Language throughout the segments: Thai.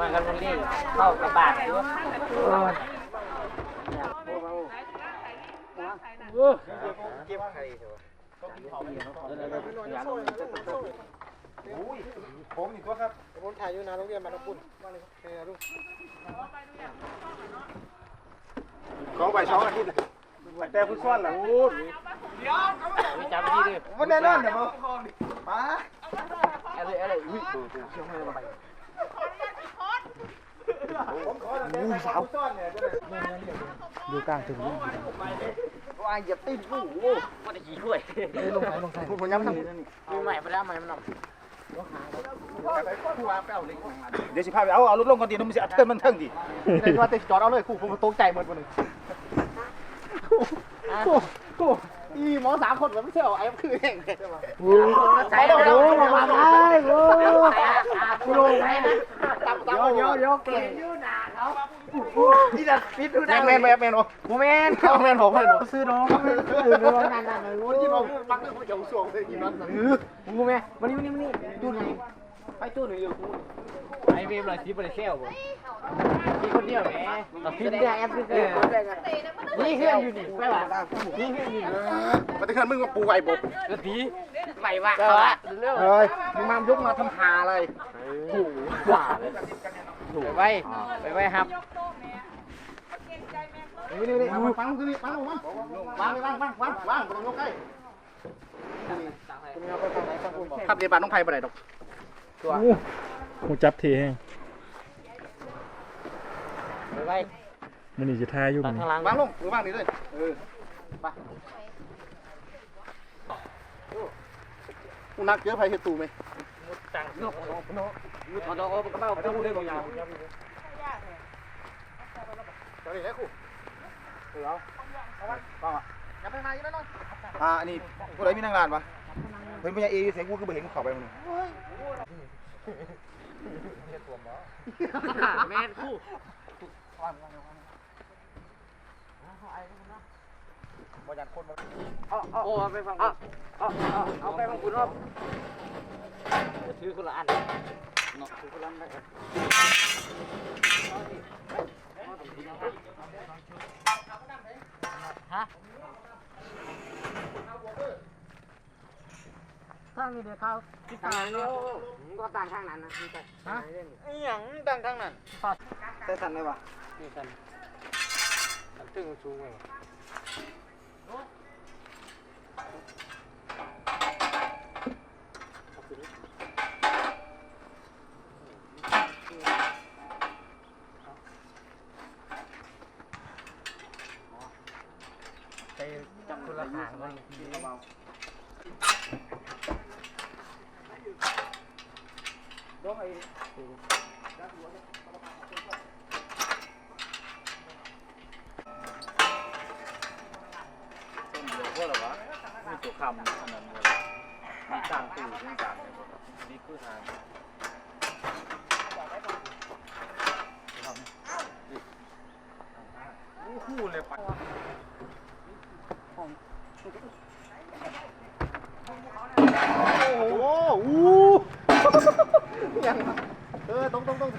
มากันมันรีบเข้ากับบาทอยู่อยผมนี่ตัวครับผมถ่ายอยู่นะโรงเรียนบ้านน้ำปุ่นมาเลยเฮ้ยลูกขอไปสองอาทิตย์เลยแต่ผู้ซ่อนล่ะโอ้ยจำที่ดิมันแน่นอนเดี๋ยวมาป้าอะไร อะไรอุ้ยผมขอแต่ผู้ซ่อนเนี่ยจะได้อยู่กลางถึงนี่ว่าอย่าตีนกูโอ้ว่าจะขี่ด้วยลงไหนลงไหนผมผมย้ำทำมีใหม่ไปแล้วใหม่มันหนเดี๋ยวสิพาไปเอาเอารถลงก่อนดีน้องมันจะเทินมันเทิงดิเดี๋ยวว่าเตะจอดเอาเลยกูผมตกใจหมดวันนึงกูกู อีหมอสามคนมันเสี่ยวไอ้คือแห่งเลยใช้แล้วมามาได้โอ้กูลงไหนะตับตับเดี๋ยวเดี๋ยวเก่งยู่หนาเขานี่นะฟิตดูได้แมนแมนแมนโอ้โมเมนเอาแมนผมให้หนูซื้อน้องซื้อน้องนั่นนั่นโอ้ยที่ผมปักเรื่องผู้เจ้าสวงเลยกี่นั้นโมเมนวันนี้วันนี้วันนี้จูไหน ไปจูนหน่อยอยู่ไอเวฟเลยซีบริเซลบ่มีคนเดียวแหมฟิตได้แอปฟิตได้นี่เครื่องอยู่นี่ไปว่ะนี่เครื่องอยู่นี่มันจะขึ้นมึงมาปูไอ้บบกะทิไหวว่ะเขาอะเร็วเฮ้ยมึงมายกมาทำหาอะไรโอ้หว่าเลยถูกไปไปไปครับนี่นี่นี่เอามาฟังคือนี่ฟังมาวางเลยวางวางวางวางตรงยกใกล้ขับเดียบานน้องไผ่ไปไหนดอก หูจับทีแห้งไปไปมันนี่จะทายอยู่ตัมัดนข้างหลังวางลงหรือวางนี่เลยเออไปกูนักเยอะไผ่เห็ดตูไหมจังนกนกนกมุดถอดออกกระเป๋าจะพูดได้บางอย่างเดี๋ยวนี้แหละกูเออเอาเอาวางวางอะอย่าไปมาอยู่นั่นนอนอ่านี่กูเลยมีนางรานปะเฮ้ยไม่ใช่เอเสียงกูคือไปเห็นกูเข้าไปมึง แม่นคู่บ่ยันคนมาโอ้ไปฟังเอาเอาเอาไปฟังคุณรอบถือคนละอันเนาะถือคนละอันได้ฮะ้างนี้เดี๋ยวเขาที่ทางนี้ก็ต่างข้างนั้นนะฮะอีหยังดังทางนั้น ใส่สันเลยวะนี่กันตึงสูงเลย ไปจับคนละหางมันก็หรอวะมีตัวคำอันนั้นเลยมีต่างตู่มีต่างเลยนี่คือทางคู่เลยปะโอ้โหอู้ยังเออต้องต้องต้อง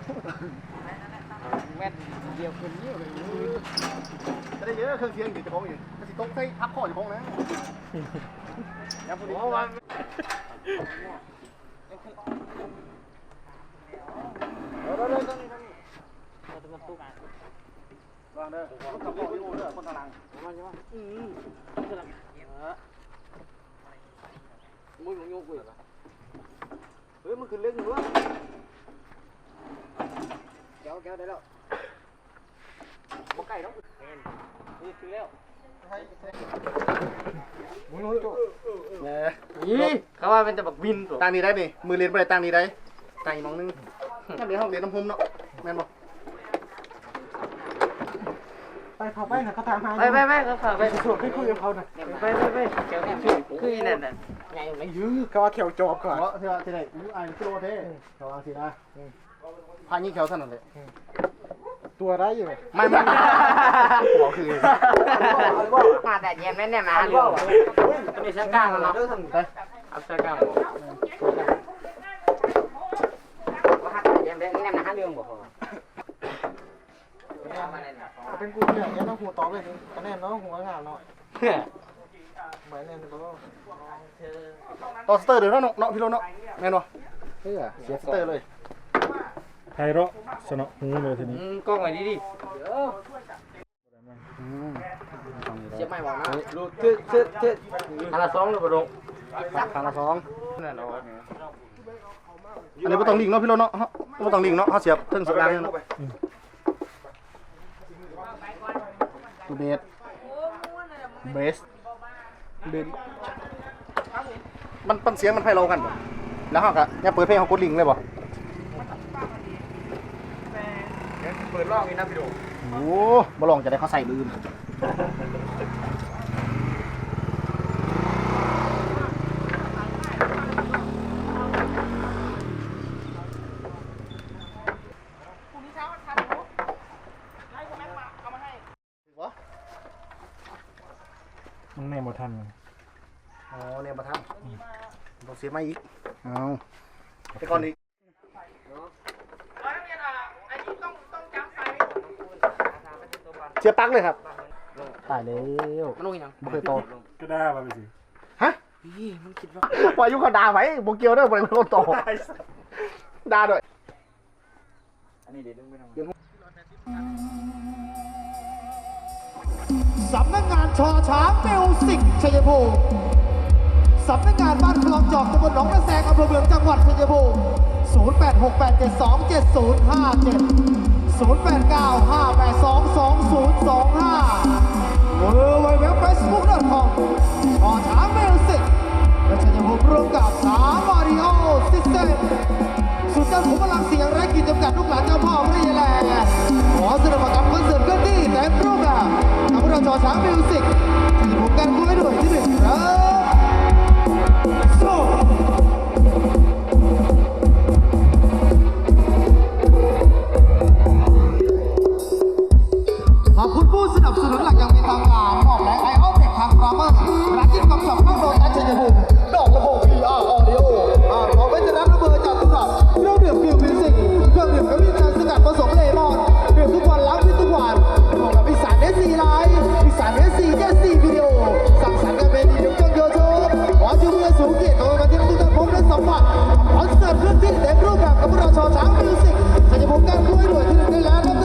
แม่นเดียวคนนี้เลยจะได้เยอะเครื่องเสียงอยู่จะของอยู่มันสิต้องใส่ทับข้ออยู่ของนะ ยังพูดดีว่าเออเด้อเด้อวางเด้อรถกับพ่ออยู่เด้อคนตารางมึงมึงโยกกูเหรอเฮ้ยมันคือเรื่องนู้นแก้วแก้วได้แล้วบ่ไก่ต้องนี่คือแล้ว เนี่ยนี่เขาว่าเป็นแต่บักบินตัวตั้งนี้ได้นี่มือเรียนไปตั้งนี้ได้ตั้งอีกมองนึงนั่นเดี๋ยวห้องเรียนน้ำพุมเนาะแม่นบ่ไปเขาไปนะเขาถามหาไปไปไปเขาฝากไปชวนให้คุยกับเขาหน่อยไปไปไปเกี่ยวกับคืออีนั่นน่ะใหญ่ไม่ยื้อเขาว่าเขียวจอบก่อนเพราะที่ว่าที่ไหนอยู่อ่านกิโลเท่เขาว่าสินะพายิงแขวสนนั่นแหละ ตัวได้อยู่ไม่ไม่หัวคือมาแต่เย็นแม่เนี่ยมาเรื่องมีเส้นกลางแล้วเนาะเอาเส้นกลางเรื่องนี้นะฮะเรื่องบ่พอเป็นกูเนี่ยยันเอาหัวตอบเลยคะแนนเนาะหัวงามเนาะหมายแน่นก็ต่อสเตอร์เดี๋ยวเนาะเนาะพี่โรเนาะแม่นบ่เฮ้ยเสียสเตอร์เลย ไพเราะสนอหูเลยทีนี้อืมกล้องไว้ดีดิเสียบไม่บอกนะรูดเทื่อเทื่อเทื่ออันละสองหรือเปล่าดงทางละสองนั่นเอาอันนี้บ่ต้องลิงเนาะพี่โรเนาะเฮาบ่ต้องลิงเนาะเฮาเสียบเทิงสุดล่างเนาะตูเบสเบสเบสมันมันเสียงมันไพเราะกันบ่แล้วเฮาก็อย่าเปิดเพลงเฮากดลิงเลยบ่ เปิดรอบนี้นะพี่ดงโอ้บ่ลองจะได้เขาใส่มือวะมึงแน่บ่ทันเลยอ๋อเนี่ยประทับต้องเสียมาอีก เอาไปก่อนอีก เสียบปลั๊กเลยครับตายแล้วมันลงยังบ่เคยโตก็ได้มาไปสิฮะพี่มันคิดว่าว่าอายุเขาด่าไว้บ่เกี่ยวเด้อบ่ได้คนโตด่าด้วยสำนักงานชอช้างมิวสิกชัยภูมิ สำนักงานบ้านคลองจอกตำบลหนองกระแซงอำเภอเมืองจังหวัดชัยภูมิ0868727057 0895822025 www.facebook.com ชอช้างเมิวสิกและชัยภูมิร่วมกับสามมาริโอซิสเต็มสุดยอดขุมพลังเสียงและกิจจำกัดลูกหลานเจ้าพ่อพระยาแลขอแสดงความกับคอนเสิร์ตเคลื่อนที่เต็มรูปแบบกับพวกเราจอช้างมิวสิกที่ผมกันคุ้ไว้ด้วยที่หนึ่ง ที่เด็กรูปแบบกับพวกเราชอช้างมิวสิกชัยภูมิก้านกล้วยหน่วยที่หนึ่งได้แล้ว